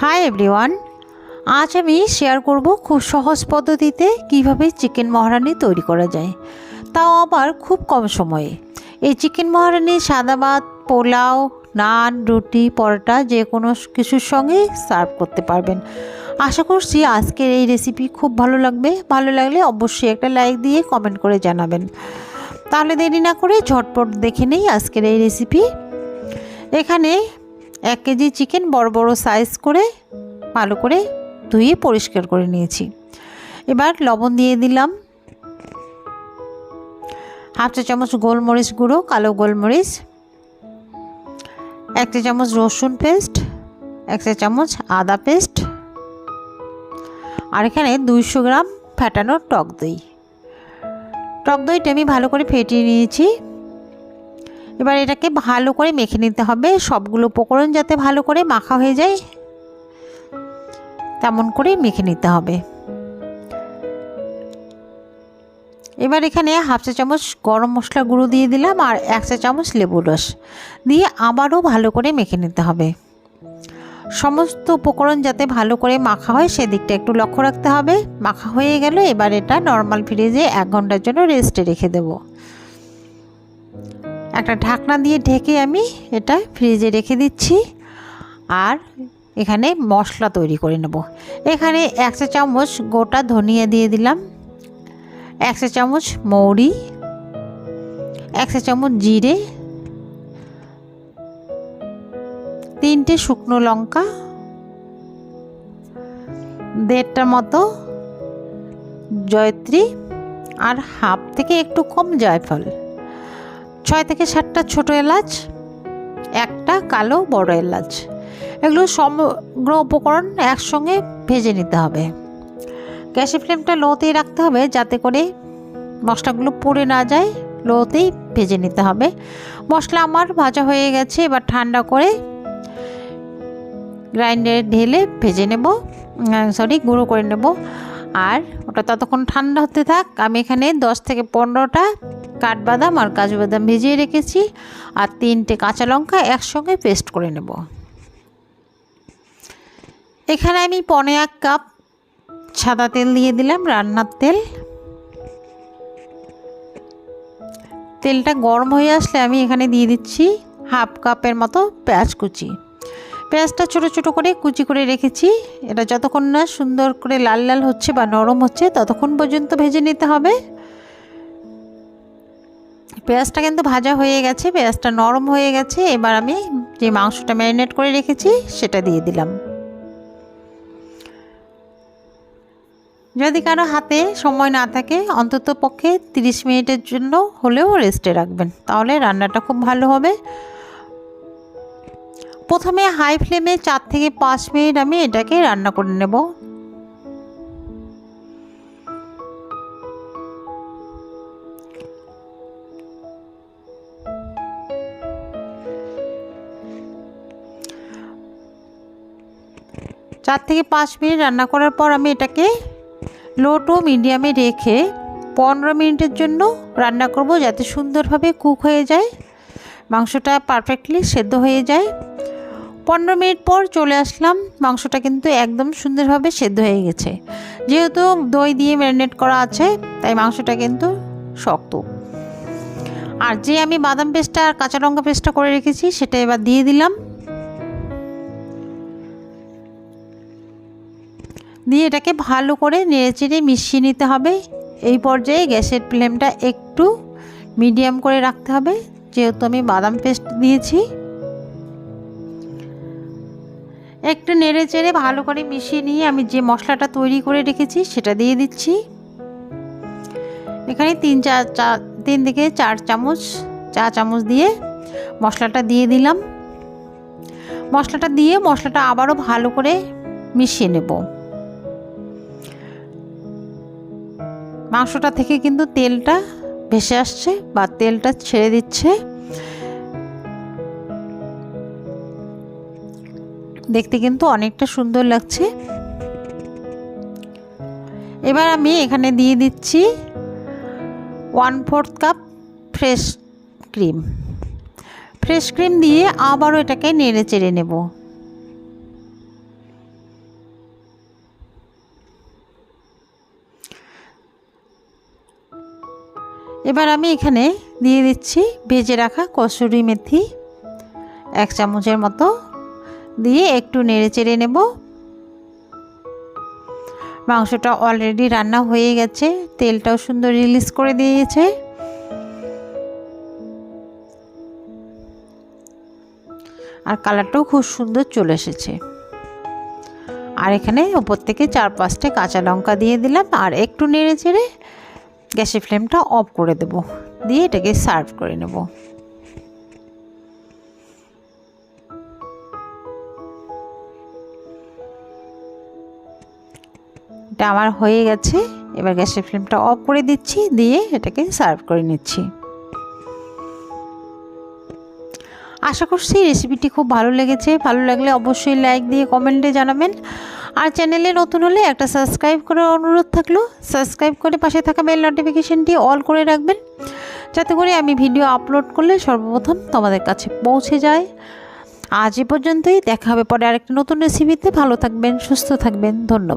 Hi everyone আজ আমি share করব খুব সহজ পদ্ধতিতে কীভাবে চিকেন মহারানি তৈরি করা যায়। তাও আবার খুব কম সময়ে। এই চিকেন মহারানি সাদা ভাত, পোলাও, নান, রুটি, পরোটা যে কোনো কিছুর সঙ্গে সার্ভ করতে পারবেন। আশা করছি আজকের এই রেসিপি খুব ভালো লাগবে। ভালো লাগলে অবশ্যই একটা লাইক দিয়ে কমেন্ট করে জানাবেন। তাহলে দেরি না করে ঝটপট দেখে নেই আজকের এই রেসিপি এখানে এক কেজি চিকেন বড় বড় সাইজ করে, ভালো করে ধুয়ে পরিষ্কার করে নিয়েছি। এবার লবণ দিয়ে দিলাম। হাফ চা চামচ গোলমরিচ গুঁড়ো, কালো গোলমরিচ, এক চা চামচ রসুন পেস্ট, এক চা চামচ আদা পেস্ট, আর এখানে দুইশো গ্রাম ফ্যাটানো টক দই। টক দইটা আমি ভালো করে ফেটিয়ে নিয়েছি। এবার এটাকে ভালো করে মেখে নিতে হবে। সবগুলো উপকরণ যাতে ভালো করে মাখা হয়ে যায়, তেমন করে মেখে নিতে হবে। এবার এখানে হাফ চা চামচ গরম মশলা গুঁড়ো দিয়ে দিলাম আর এক চা চামচ লেবু রস দিয়ে আবারও ভালো করে মেখে নিতে হবে। সমস্ত উপকরণ যাতে ভালো করে মাখা হয় সেদিকটা একটু লক্ষ্য রাখতে হবে। মাখা হয়ে গেল এবার এটা নর্মাল ফ্রিজে এক ঘণ্টার জন্য রেস্টে রেখে দেবো। একটা ঢাকনা দিয়ে ঢেকে আমি এটা ফ্রিজে রেখে দিচ্ছি। আর এখানে মশলা তৈরি করে নেব। এখানে এক চা চামচ গোটা ধনিয়া দিয়ে দিলাম। এক চা চামচ মৌরি। এক চা চামচ জিরে। তিনটে শুকনো লঙ্কা। দেড়টা মতো জয়ত্রী। আর হাফ থেকে একটু কম জয়ফল। ছয় থেকে সাতটা ছোটো এলাচ, একটা কালো বড় এলাচ। এগুলো সমগ্র উপকরণ একসঙ্গে ভেজে নিতে হবে। গ্যাসের ফ্লেমটা লোতেই রাখতে হবে যাতে করে মশলাগুলো পুড়ে না যায়। লোতেই ভেজে নিতে হবে। মশলা আমার ভাজা হয়ে গেছে, এবার ঠান্ডা করে গ্রাইন্ডারে ঢেলে ভেজে নেব। সরি গুঁড়ো করে নেব। আর ওটা ততক্ষণ ঠান্ডা হতে থাক। আমি এখানে দশ থেকে পনেরোটা কাঠবাদাম আর কাজু বাদাম ভিজিয়ে রেখেছি আর তিনটে কাঁচা লঙ্কা একসঙ্গে পেস্ট করে নেব। এখানে আমি পনে এক কাপ সাদা তেল দিয়ে দিলাম, রান্নার তেল। তেলটা গরম হয়ে আসলে আমি এখানে দিয়ে দিচ্ছি হাফ কাপের মতো পেঁয়াজ কুচি। পেঁয়াজটা ছোটো ছোটো করে কুচি করে রেখেছি। এটা যতক্ষণ না সুন্দর করে লাল লাল হচ্ছে বা নরম হচ্ছে, ততক্ষণ পর্যন্ত ভেজে নিতে হবে। পেঁয়াজটা কিন্তু ভাজা হয়ে গেছে, পেঁয়াজটা নরম হয়ে গেছে। এবার আমি যে মাংসটা ম্যারিনেট করে রেখেছি, সেটা দিয়ে দিলাম। যদি কারও হাতে সময় না থাকে, অন্তত পক্ষে তিরিশ মিনিটের জন্য হলেও রেস্টে রাখবেন। তাহলে রান্নাটা খুব ভালো হবে। প্রথমে হাই ফ্লেমে চার থেকে পাঁচ মিনিট আমি এটাকে রান্না করে নেব। চার থেকে পাঁচ মিনিট রান্না করার পর আমি এটাকে লো টু মিডিয়ামে রেখে পনেরো মিনিটের জন্য রান্না করব যাতে সুন্দরভাবে কুক হয়ে যায়, মাংসটা পারফেক্টলি সেদ্ধ হয়ে যায়। পনেরো মিনিট পর চলে আসলাম, মাংসটা কিন্তু একদম সুন্দরভাবে সেদ্ধ হয়ে গেছে। যেহেতু দই দিয়ে ম্যারিনেট করা আছে, তাই মাংসটা কিন্তু শক্ত। আর যে আমি বাদাম পেস্টটা আর কাঁচা লঙ্কা পেস্টটা করে রেখেছি, সেটা এবার দিয়ে দিলাম। দিয়ে এটাকে ভালো করে নেড়েচেড়ে মিশিয়ে নিতে হবে। এই পর্যায়ে গ্যাসের ফ্লেমটা একটু মিডিয়াম করে রাখতে হবে। যেহেতু আমি বাদাম পেস্ট দিয়েছি। একটু নেড়ে চেড়ে ভালো করে মিশিয়ে নিয়ে আমি যে মশলাটা তৈরি করে রেখেছি সেটা দিয়ে দিচ্ছি। এখানে তিন চা চা, তিন থেকে চার চামচ, চা চামচ দিয়ে মশলাটা দিয়ে দিলাম। মশলাটা দিয়ে মশলাটা আবারও ভালো করে মিশিয়ে নেব। মাংসটা থেকে কিন্তু তেলটা ভেসে আসছে বা তেলটা ছেড়ে দিচ্ছে। দেখতে কিন্তু অনেকটা সুন্দর লাগছে। এবার আমি এখানে দিয়ে দিচ্ছি one fourth cup fresh cream. Fresh cream দিয়ে আবারও এটাকে নেড়ে চেড়ে নেব। এবার আমি এখানে দিয়ে দিচ্ছি ভেজে রাখা কসুরি মেথি এক চামচের মতো। দিয়ে একটু নেড়ে চেড়ে নেব। মাংসটা অলরেডি রান্না হয়ে গেছে। তেলটাও সুন্দর রিলিজ করে দিয়েছে। আর কালারটাও খুব সুন্দর চলে এসেছে। আর এখানে ওপর থেকে চার পাঁচটা কাঁচা লঙ্কা দিয়ে দিলাম। আর একটু নেড়ে চেড়ে গ্যাসের ফ্লেমটা অফ করে দেব। দিয়ে এটাকে সার্ভ করে নেব। এটা আমার হয়ে গেছে। এবার গ্যাসের ফ্লেমটা অফ করে দিচ্ছি, দিয়ে এটাকে সার্ভ করে নিচ্ছি। আশা করছি রেসিপিটি খুব ভালো লেগেছে। ভালো লাগলে অবশ্যই লাইক দিয়ে কমেন্টে জানাবেন। আর চ্যানেলে নতুন হলে একটা সাবস্ক্রাইব করার অনুরোধ থাকল। সাবস্ক্রাইব করে পাশে থাকা বেল নোটিফিকেশানটি অল করে রাখবেন। যাতে করে আমি ভিডিও আপলোড করলে সর্বপ্রথম তোমাদের কাছে পৌঁছে যায়। আজ এ পর্যন্তই। দেখা হবে পরে আরেকটা নতুন রেসিপিতে ভালো থাকবেন, সুস্থ থাকবেন। ধন্যবাদ।